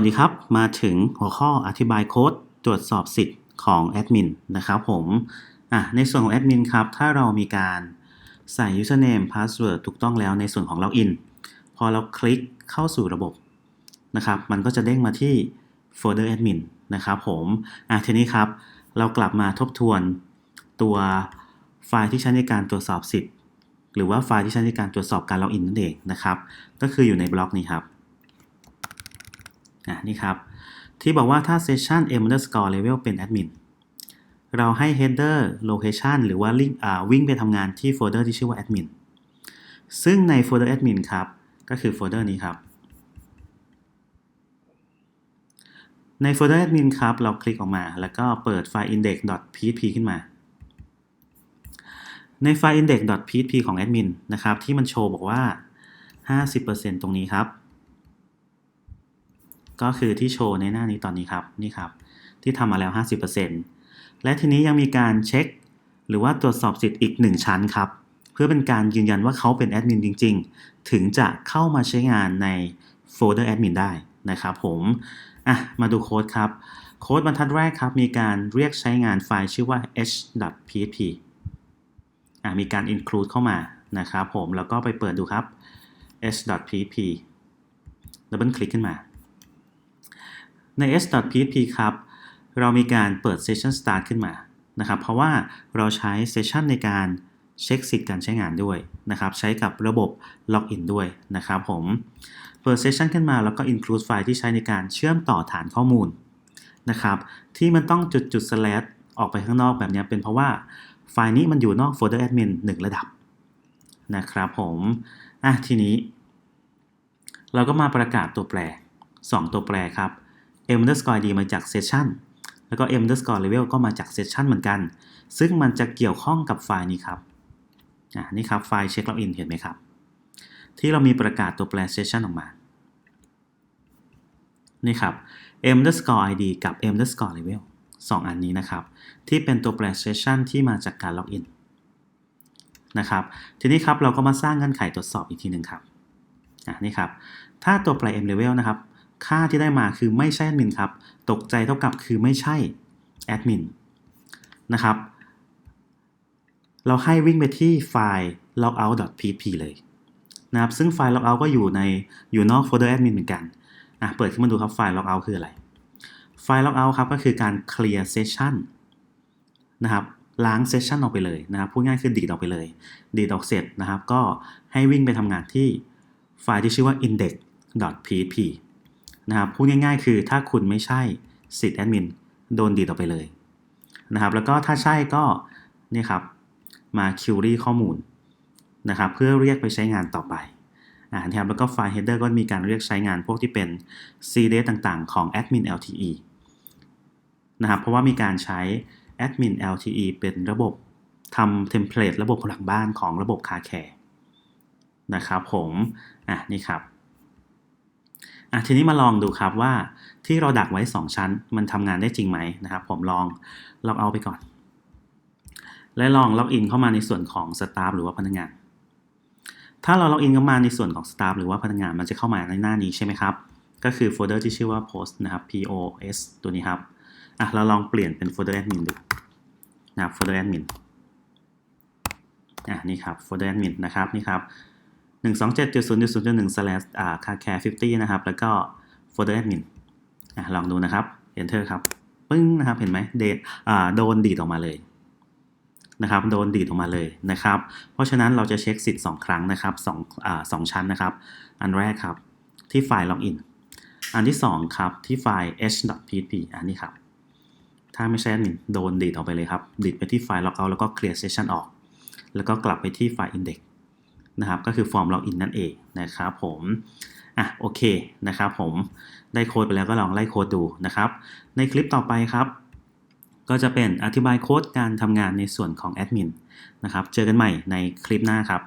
สวัสดีครับมาถึงหัวข้ออธิบายโค้ดตรวจสอบสิทธิ์ของแอดมินนะครับผมอะในส่วนของแอดมินครับถ้าเรามีการใส่ username password ถูกต้องแล้วในส่วนของ login พอเราคลิกเข้าสู่ระบบนะครับ มันก็จะเด้งมาที่โฟลเดอร์แอดมินนะครับผมอะทีนี้ครับ เรากลับมาทบทวนตัวไฟล์ที่ใช้ในการตรวจสอบสิทธิ์ หรือว่าไฟล์ที่ใช้ในการตรวจสอบการล็อกอินนั่นเองนะครับ ก็คืออยู่ในบล็อกนี้ครับะนี่ครับ ที่บอกว่าถ้า session m underscore level เป็น admin เราให้ header location หรือว่า link อ่าวิ่งไปทำงานที่โฟลเดอร์ที่ชื่อว่า admin ซึ่งในโฟลเดอร์ admin ครับ ก็คือโฟลเดอร์นี้ครับ ในโฟลเดอร์ admin ครับ เราคลิกออกมา แล้วก็เปิดไฟล์ index.php ขึ้นมา ในไฟล์ index.php ของ admin นะครับ ที่มันโชว์บอกว่า 50%ตรงนี้ครับ ก็คือที่โชว์ในหน้านี้ตอนนี้ครับนี่ครับ ที่ทำมาแล้ว 50%และทีนี้ยังมีการเช็ค หรือว่าตรวจสอบสิทธิ์อีก 1 ชั้นครับ เพื่อเป็นการยืนยันว่าเขาเป็นแอดมินจริง ๆ ถึงจะเข้ามาใช้งานในโฟลเดอร์แอดมินได้นะครับผมอะมาดูโค้ดครับโค้ดบรรทัดแรกครับมีการเรียกใช้งานไฟล์ชื่อว่า h.php อะมีการ include เข้ามานะครับผมแล้วก็ไปเปิดดูครับ h.php ดับเบิลคลิกขึ้นมา ใน s.php ครับเรามีการเปิด session start ขึ้นมานะครับ เพราะว่าเราใช้ session ในการเช็คสิทธิ์การใช้งานด้วยนะครับ ใช้กับระบบ login ด้วยนะครับผม เปิด session ขึ้นมาแล้วก็ include ไฟล์ที่ใช้ในการเชื่อมต่อฐานข้อมูลนะครับ ที่มันต้องจุดจุด slash ออกไปข้างนอกแบบนี้เป็นเพราะว่าไฟล์นี้มันอยู่นอกโฟลเดอร์ admin 1ระดับนะครับผมอะทีนี้ เราก็มาประกาศตัวแปร 2 ตัวแปรครับ m underscore id มาจาก session แล้วก็ m underscore level ก็มาจาก session เหมือนกัน ซึ่งมันจะเกี่ยวข้องกับไฟล์นี้ครับอ่านี่ครับไฟล์เช็คล็อกอินเห็นไหมครับ ที่เรามีประกาศตัวแปร session ออกมา นี่ครับ m underscore id กับ m underscore level 2 อันนี้นะครับ ที่เป็นตัวแปร session ที่มาจากการล็อกอินนะครับ ทีนี้ครับเราก็มาสร้างเงื่อนไขตรวจสอบอีกทีหนึ่งครับอ่านี่ครับ ถ้าตัวแปร m level นะครับ ค่าที่ได้มาคือไม่ใช่แอดมินครับ ตกใจเท่ากับคือไม่ใช่แอดมินนะครับ เราให้วิ่งไปที่ไฟล์ logout.php เลยนะครับ ซึ่งไฟล์ logout ก็อยู่ในอยู่นอกโฟลเดอร์แอดมินเหมือนกันอะเปิดขึ้นมาดูครับไฟล์ logout คืออะไร ไฟล์ logout ครับก็คือการ clear session นะครับล้าง session ออกไปเลยนะครับพูดง่ายคือดีดออกไปเลย ดีดออกเสร็จนะครับ ก็ให้วิ่งไปทำงานที่ไฟล์ที่ชื่อว่า index.php นะครับพูดง่ายๆ คือถ้าคุณไม่ใช่สิทธิ์แอดมินโดนดีดออกไปเลยนะครับแล้วก็ถ้าใช่ก็นี่ครับมา query ข้อมูลนะครับเพื่อเรียกไปใช้งานต่อไปอ่านะครับแล้วก็ไฟล์ header ก็มีการเรียกใช้งานพวกที่เป็น cds ต่างๆ ของ admin LTE นะครับเพราะว่ามีการใช้ admin LTE เป็นระบบทำเทมเพลตระบบหลังบ้านของระบบคาแคร์นะครับผมอะนี่ครับ อะทีนี้มาลองดูครับว่าที่เราดักไว้ 2 ชั้น มันทำงานได้จริงไหมนะครับ ผมลองล็อกเอาไปก่อน และลองล็อกอินเข้ามาในส่วนของสตาฟหรือว่าพนักงาน ถ้าเราล็อกอินเข้ามาในส่วนของสตาฟหรือว่าพนักงานมันจะเข้ามาในหน้านี้ใช่ไหมครับ ก็คือโฟลเดอร์ที่ชื่อว่า post นะครับ pos ตัวนี้ครับอะเราลองเปลี่ยนเป็นโฟลเดอร์แอดมินดูนะครับโฟลเดอร์แอดมินอะนี่ครับโฟลเดอร์แอดมินนะครับนี่ครับ 127.0.0.1 slash อ่า car care 50 นะครับ แล้วก็ folder admin อะลองดูนะครับ enter ครับ ปึ้งนะครับ เห็นไหมเดอ่าโดนดีดออกมาเลยนะครับ โดนดีดออกมาเลยนะครับ เพราะฉะนั้นเราจะเช็คสิทธิ์ 2 ครั้งนะครับ2อ่า2ชั้นนะครับ อันแรกครับ ที่ไฟล์ login อันที่ 2 ครับ ที่ไฟล์ h.php อันนี้ครับ ถ้าไม่ใช่ admin โดนดีดออกไปเลยครับ ดีดไปที่ไฟล์ logout แล้วก็ clear session ออก แล้วก็กลับไปที่ไฟล์ index นะครับก็คือฟอร์มล็อกอินนั่นเองนะครับผมอะโอเคนะครับผมได้โค้ดไปแล้วก็ลองไล่โค้ดดูนะครับ ในคลิปต่อไปครับ ก็จะเป็นอธิบายโค้ดการทำงานในส่วนของแอดมินนะครับเจอกันใหม่ในคลิปหน้าครับ